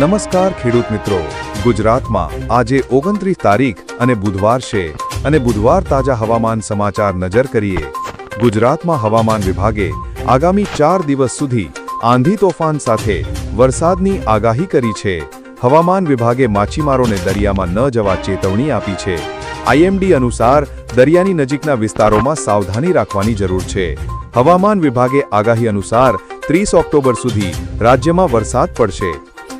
નમસ્કાર ખેડૂત મિત્રો. ગુજરાતમાં આજે ઓગણત્રીસ તારીખ અને બુધવાર છે અને બુધવાર તાજા હવામાન સમાચાર નજર કરીએ. ગુજરાતમાં હવામાન વિભાગે આગામી ચાર દિવસ સુધી આંધી તોફાન સાથે વરસાદની આગાહી કરી છે. હવામાન વિભાગે માછીમારોને દરિયામાં ન જવા ચેતવણી આપી છે. આઈએમડી અનુસાર દરિયાની નજીકના વિસ્તારોમાં સાવધાની રાખવાની જરૂર છે. હવામાન વિભાગે આગાહી અનુસાર ત્રીસ ઓક્ટોબર સુધી રાજ્યમાં વરસાદ પડશે.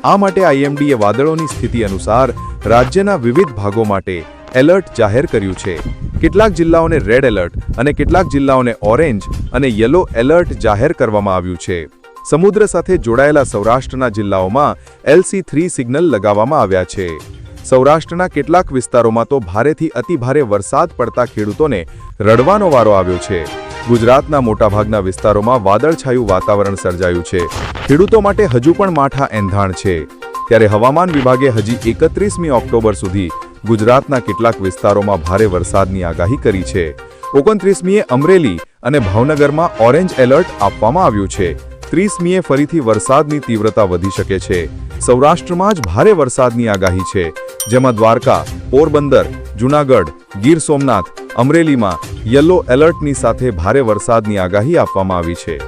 આ માટે આઈએમડીએ વાદળોની સ્થિતિ અનુસાર રાજ્યના વિવિધ ભાગો માટે એલર્ટ જાહેર કર્યું છે. કેટલાક જિલ્લાઓને રેડ એલર્ટ અને કેટલાક જિલ્લાઓને ઓરેન્જ અને યલો એલર્ટ જાહેર કરવામાં આવ્યું છે. સમુદ્ર સાથે જોડાયેલા સૌરાષ્ટ્રના જિલ્લાઓમાં એલસી થ્રી સિગ્નલ લગાવવામાં આવ્યા છે. સૌરાષ્ટ્રના કેટલાક વિસ્તારોમાં તો ભારેથી અતિભારે વરસાદ પડતા ખેડૂતોને રડવાનો વારો આવ્યો છે. ગુજરાતના મોટાભાગના વિસ્તારોમાં વાદળછાયું વાતાવરણ સર્જાયું છે. ખેડૂતો માટે હજુ પણ માઠા એંધાણ છે. ત્યારે હવામાન વિભાગે હજી એકત્રીસમી ઓક્ટોબર સુધી ગુજરાતના કેટલાક વિસ્તારોમાં ભારે વરસાદની આગાહી કરી છે. ઓગણત્રીસમીએ અમરેલી અને ભાવનગરમાં ઓરેન્જ એલર્ટ આપવામાં આવ્યું છે. ત્રીસમીએ ફરીથી વરસાદની તીવ્રતા વધી શકે છે. સૌરાષ્ટ્રમાં જ ભારે વરસાદની આગાહી છે. જેમાં દ્વારકા, પોરબંદર, જૂનાગઢ, ગીર સોમનાથ, અમરેલીમાં યલો એલર્ટની સાથે ભારે વરસાદની આગાહી આપવામાં આવી છે.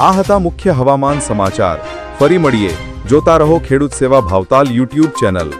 આ હતા મુખ્ય હવામાન સમાચાર. ફરી મળીએ. જોતા રહો ખેડૂત સેવા ભાવતાલ યુટ્યુબ ચેનલ.